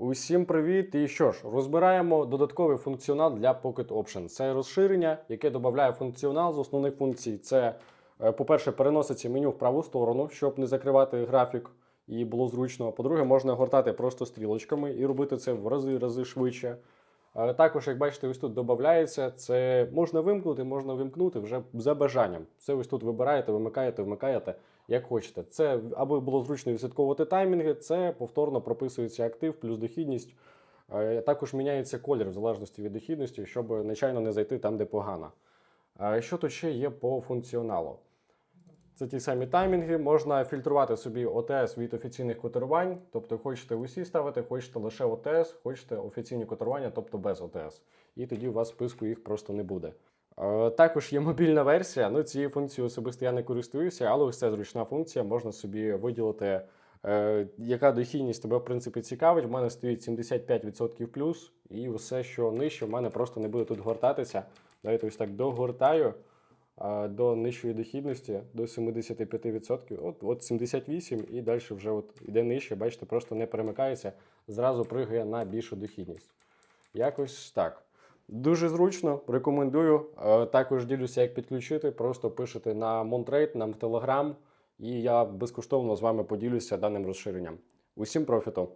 Усім привіт! І що ж, розбираємо додатковий функціонал для Pocket Option. Це розширення, яке додає функціонал з основних функцій. Це, е, по-перше, переноситься меню в праву сторону, щоб не закривати графік і було зручно. По-друге, можна гортати просто стрілочками і робити це в рази-рази швидше. Е, Також, як бачите, ось тут додається, це можна вимкнути, можна вимкнути вже за бажанням. Це ось тут вибираєте, вимикаєте, вмикаєте, як хочете. Це аби було зручно відслідковувати таймінги, це повторно прописується актив плюс дохідність. Е, Також міняється колір в залежності від дохідності, щоб нечайно не зайти там, де погано. Е, Що тут ще є по функціоналу? Це ті самі таймінги. Можна фільтрувати собі ОТС від офіційних котирувань. Тобто, хочете усі ставити, хочете лише ОТС, хочете офіційні котирування, тобто без ОТС. І тоді у вас списку їх просто не буде. Е, Також є мобільна версія. Ну, цією функцією особисто я не користуюся, але ось це зручна функція. Можна собі виділити, е, яка дохідність тебе в принципі цікавить. У мене стоїть 75% плюс, і все, що нижче, в мене просто не буде тут гортатися. Давайте ось так догортаю до нижчої дохідності до 75%. От, от 78 і далі вже от іде нижче, бачите, просто не перемикається, зразу пригає на більшу дохідність. Якось так. Дуже зручно, рекомендую. Е, Також ділюся, як підключити. Просто пишете на Montrade, нам в Telegram, і я безкоштовно з вами поділюся даним розширенням. Усім профіту!